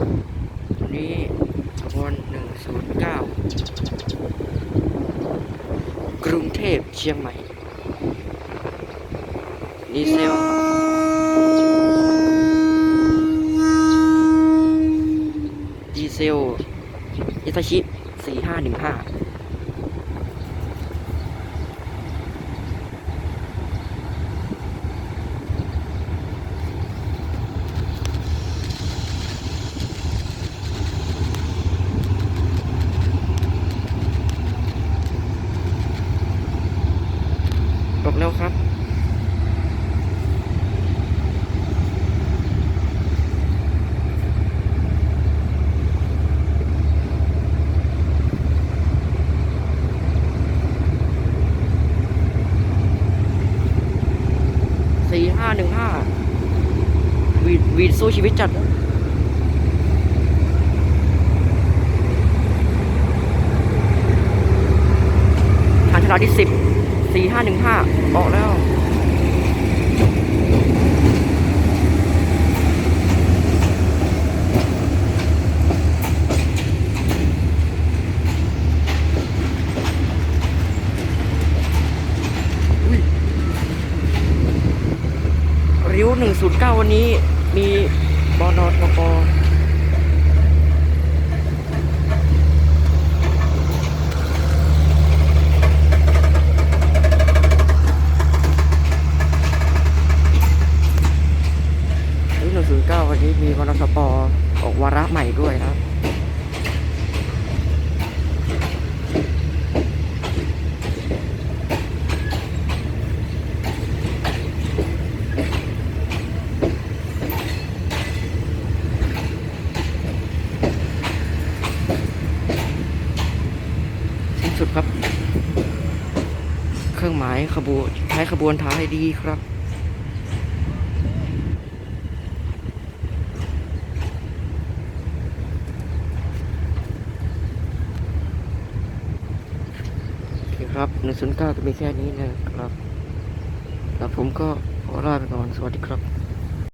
อันนี้วันหนึ่งศูนย์เก้ากรุงเทพเชียงใหม่ดีเซลดีเซลอิตาชิสี่ห้าหนึ่งห้า แล้วครับ สี่ห้าหนึ่งห้าวีดวีดสู้ชีวิตจัดอะฐานชลาที่สิบ สี่ห้าหนึ่งห้าออกแล้ว ริ้ว109วันนี้มีบอนอทป ริ้ว109วันนี้มีบอนอทปออกวาระใหม่ด้วยนะครับสุดครับ เครื่องหมายขบวนใช้ขบวนท้ายดีครับ โอเคครับ109ก็มีแค่นี้นะครับ แล้วผมก็ขอลาไปก่อน สวัสดีครับ